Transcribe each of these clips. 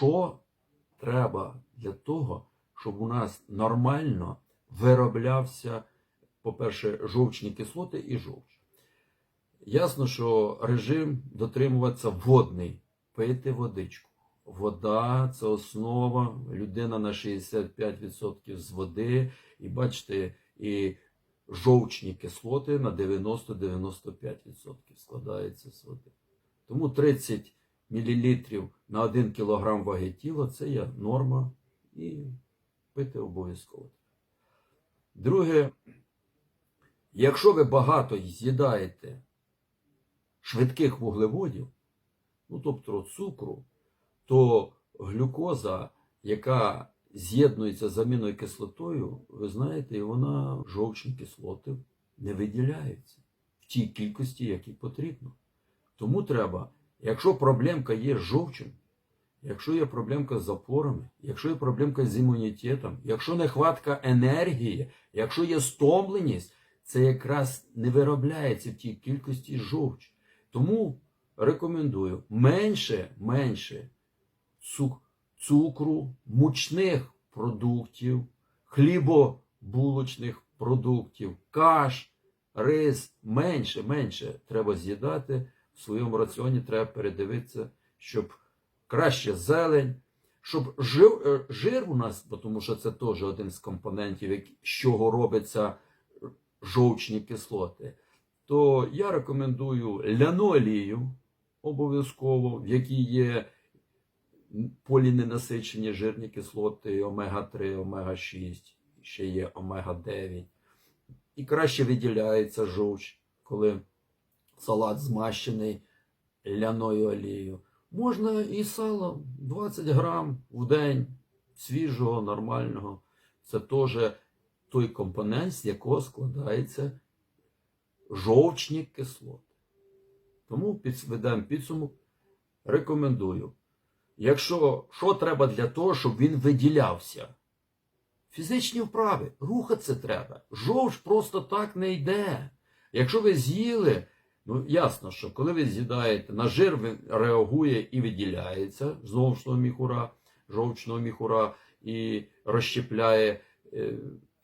що треба для того, щоб у нас нормально вироблявся, по-перше, жовчні кислоти і жовч. Ясно, що режим дотримуватися водний, пити водичку. Вода це основа, людина на 65% з води, і бачите, і жовчні кислоти на 90-95% складаються з води. Тому 30 мл на 1 кг ваги тіла це є норма і пити обов'язково. Друге, якщо ви багато з'їдаєте швидких вуглеводів, ну тобто цукру, то глюкоза, яка з'єднується з амінокислотою, ви знаєте, і вона жовчні кислоти не виділяється в тій кількості, якій потрібно. Тому треба, якщо проблемка є з жовчем, якщо є проблемка з запорами, якщо є проблемка з імунітетом, якщо нехватка енергії, якщо є стомленість, це якраз не виробляється в тій кількості жовч. Тому рекомендую менше, менше цукру, мучних продуктів, хлібобулочних продуктів, каш, рис, менше, менше треба з'їдати в своєму раціоні, треба передивитися, щоб краще зелень, щоб жир, е, жир у нас, тому що це теж один з компонентів, з чого робиться жовчні кислоти, то я рекомендую ляну олію обов'язково, в якій є поліненасичені жирні кислоти, омега-3, омега-6, ще є омега-9. І краще виділяється жовч, коли салат змащений ляною олією. Можна і сало 20 грам в день свіжого, нормального. Це теж той компонент, з якого складається жовчні кислоти. Тому підведемо підсумок. Рекомендую. Якщо що треба для того, щоб він виділявся? Фізичні вправи, рухатися треба. Жовч просто так не йде. Якщо ви з'їли, ну ясно, що коли ви з'їдаєте, на жир реагує і виділяється з жовчного міхура, жовчного міхура і розщепляє, е,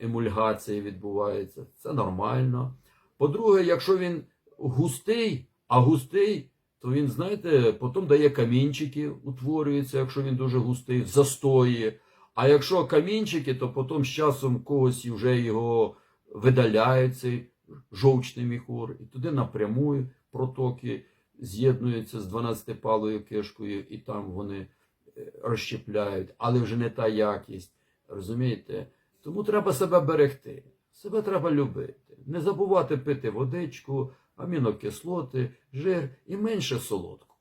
емульгація відбувається. Це нормально. По-друге, якщо він густий, а густий, то він, знаєте, потім дає камінчики, утворюється, якщо він дуже густий, застої. А якщо камінчики, то потім з часом когось вже його видаляють, цей жовчний міхур, і туди напряму протоки з'єднуються з 12-палою кишкою, і там вони е, розщепляють, але вже не та якість. Розумієте? Тому треба себе берегти, себе треба любити, не забувати пити водичку, амінокислоти, жир і менше солодку.